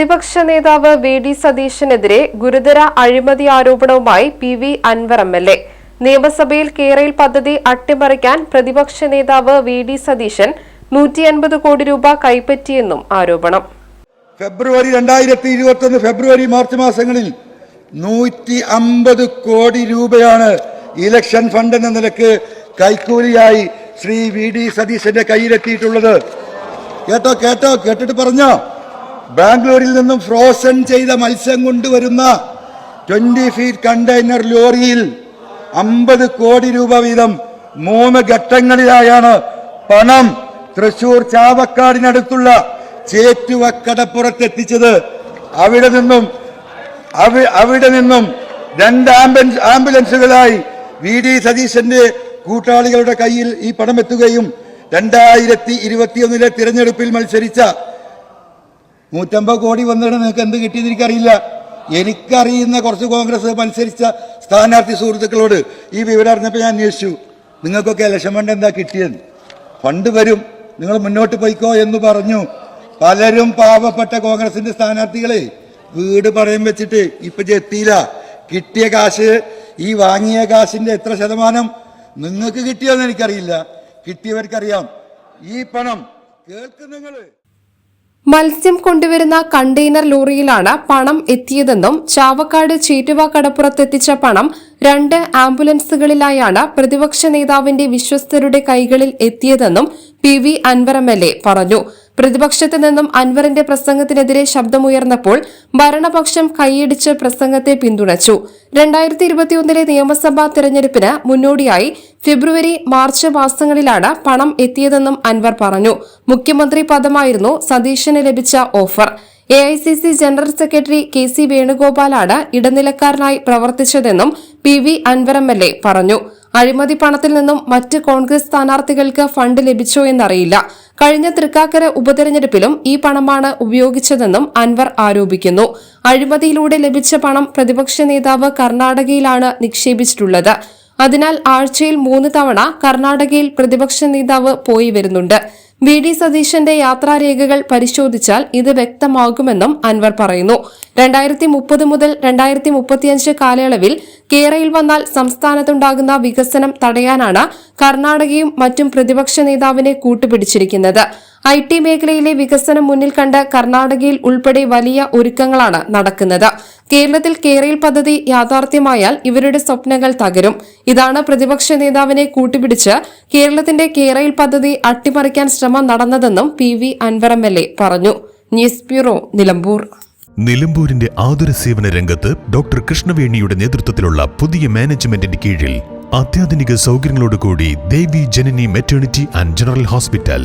പ്രതിപക്ഷ നേതാവ് V D സതീശനെതിരെ ഗുരുതര അഴിമതി ആരോപണവുമായി P V Anvar M L A. നിയമസഭയിൽ കേരയിൽ പദ്ധതി അട്ടിമറിക്കാൻ പ്രതിപക്ഷ നേതാവ് വി ഡി സതീശൻ നൂറ്റി അൻപത് കോടി രൂപ കൈപ്പറ്റിയെന്നും ആരോപണം. ഫെബ്രുവരി രണ്ടായിരത്തി ഇരുപത്തൊന്ന് ഫെബ്രുവരി മാർച്ച് മാസങ്ങളിൽ നൂറ്റി അമ്പത് കോടി രൂപയാണ് ഇലക്ഷൻ ഫണ്ട് എന്ന നിലയ്ക്ക് കൈക്കൂലിയായി ശ്രീ വി ഡി സതീശന്റെ കയ്യിലെത്തിയിട്ടുള്ളത്. കേട്ടോ കേട്ടോ കേട്ടിട്ട് പറഞ്ഞോ? ബാംഗ്ലൂരിൽ നിന്നും ഫ്രോസൺ ചെയ്ത മത്സ്യം കൊണ്ടുവരുന്ന ട്വന്റി ഫീറ്റ് കണ്ടെയ്നർ ലോറിയിൽ അമ്പത് കോടി രൂപ വീതം മൂന്ന് ഘട്ടങ്ങളിലായാണ് പണം തൃശൂർ ചാവക്കാടിനടുത്തുള്ള ചേറ്റുവക്കടപ്പുറത്തെത്തിച്ചത്. അവിടെ നിന്നും അവിടെ നിന്നും രണ്ട് ആംബുലൻസ് ആംബുലൻസുകളായി വി ഡി സതീശന്റെ കൂട്ടാളികളുടെ കയ്യിൽ ഈ പണം എത്തുകയും രണ്ടായിരത്തി ഇരുപത്തിയൊന്നിലെ തിരഞ്ഞെടുപ്പിൽ മത്സരിച്ച നൂറ്റമ്പത് കോടി വന്നിട്ട് നിങ്ങൾക്ക് എന്ത് കിട്ടിയെന്ന് എനിക്കറിയില്ല. എനിക്കറിയുന്ന കുറച്ച് കോൺഗ്രസ് മത്സരിച്ച സ്ഥാനാർത്ഥി സുഹൃത്തുക്കളോട് ഈ വിവരം അറിഞ്ഞപ്പോൾ ഞാൻ അന്വേഷിച്ചു. നിങ്ങൾക്കൊക്കെ ഇലക്ഷൻ ഫണ്ട് എന്താ കിട്ടിയത് ഫണ്ട് വരും. നിങ്ങൾ മുന്നോട്ട് പോയിക്കോ എന്ന് പറഞ്ഞു. പലരും പാവപ്പെട്ട കോൺഗ്രസിന്റെ സ്ഥാനാർത്ഥികളെ വീട് പറയും വെച്ചിട്ട് ഇപ്പൊ എത്തിയില്ല. കിട്ടിയ കാശ് ഈ വാങ്ങിയ കാശിന്റെ എത്ര ശതമാനം നിങ്ങൾക്ക് കിട്ടിയോന്ന് എനിക്കറിയില്ല. കിട്ടിയവർക്കറിയാം. ഈ പണം കേൾക്കുന്നു നിങ്ങൾ. മത്സ്യം കൊണ്ടുവരുന്ന കണ്ടെയ്നർ ലോറിയിലാണ് പണം എത്തിയതെന്നും ചാവക്കാട് ചേറ്റുവ കടപ്പുറത്തെത്തിച്ച പണം രണ്ട് ആംബുലൻസുകളിലായാണ് പ്രതിപക്ഷ നേതാവിന്റെ വിശ്വസ്തരുടെ കൈകളിൽ എത്തിയതെന്നും P V Anvar M L A പറഞ്ഞു. പ്രതിപക്ഷത്ത് നിന്നും അൻവറിന്റെ പ്രസംഗത്തിനെതിരെ ശബ്ദമുയർന്നപ്പോൾ ഭരണപക്ഷം കൈയടിച്ച് പ്രസംഗത്തെ പിന്തുണച്ചു. രണ്ടായിരത്തി ഇരുപത്തിയൊന്നിലെ നിയമസഭാ തെരഞ്ഞെടുപ്പിന് മുന്നോടിയായി ഫെബ്രുവരി മാർച്ച് മാസങ്ങളിലാണ് പണം എത്തിയതെന്നും അൻവർ പറഞ്ഞു. മുഖ്യമന്ത്രി പദമായിരുന്നു സതീശന് ലഭിച്ച offer. A I C C general secretary K C വേണുഗോപാലാണ് ഇടനിലക്കാരനായി പ്രവർത്തിച്ചതെന്നും P V Anvar M L A പറഞ്ഞു. അഴിമതി പണത്തിൽ നിന്നും മറ്റ് കോൺഗ്രസ് സ്ഥാനാർത്ഥികൾക്ക് ഫണ്ട് ലഭിച്ചോ എന്നറിയില്ല. കഴിഞ്ഞ തൃക്കാക്കര ഉപതെരഞ്ഞെടുപ്പിലും ഈ പണമാണ് ഉപയോഗിച്ചതെന്നും അൻവർ ആരോപിക്കുന്നു. അഴിമതിയിലൂടെ ലഭിച്ച പണം പ്രതിപക്ഷ നേതാവ് കർണാടകയിലാണ് നിക്ഷേപിച്ചിട്ടുള്ളത്. അതിനാൽ ആഴ്ചയിൽ മൂന്ന് തവണ കർണാടകയിൽ പ്രതിപക്ഷ നേതാവ് പോയി വരുന്നുണ്ട്. വി ഡി സതീശന്റെ യാത്രാരേഖകൾ പരിശോധിച്ചാൽ ഇത് വ്യക്തമാകുമെന്നും അൻവർ പറയുന്നു. രണ്ടായിരത്തി മുപ്പത് മുതൽ രണ്ടായിരത്തി മുപ്പത്തിയഞ്ച് കാലയളവിൽ കേരയിൽ വന്നാൽ സംസ്ഥാനത്തുണ്ടാകുന്ന വികസനം തടയാനാണ് കർണാടകയും മറ്റും പ്രതിപക്ഷ നേതാവിനെ കൂട്ടുപിടിച്ചിരിക്കുന്നത്. ഐ ടി മേഖലയിലെ വികസനം മുന്നിൽ കണ്ട് കർണാടകയിൽ ഉൾപ്പെടെ വലിയ ഒരുക്കങ്ങളാണ് നടക്കുന്നത്. കേരളത്തിൽ കേരയിൽ പദ്ധതി യാഥാർത്ഥ്യമായാൽ ഇവരുടെ സ്വപ്നങ്ങൾ തകരും. ഇതാണ് പ്രതിപക്ഷ നേതാവിനെ കൂട്ടുപിടിച്ച് കേരളത്തിന്റെ കേരയിൽ പദ്ധതി അട്ടിമറിക്കാൻ ശ്രമം നടന്നതെന്നും P V Anvar M L A പറഞ്ഞു. News bureau Nilambur. നിലമ്പൂരിന്റെ ആതുര സേവന രംഗത്ത് ഡോക്ടർ കൃഷ്ണവേണിയുടെ നേതൃത്വത്തിലുള്ള പുതിയ മാനേജ്മെന്റിന്റെ കീഴിൽ അത്യാധുനിക സൗകര്യങ്ങളോടുകൂടി Devi Janani maternity and general hospital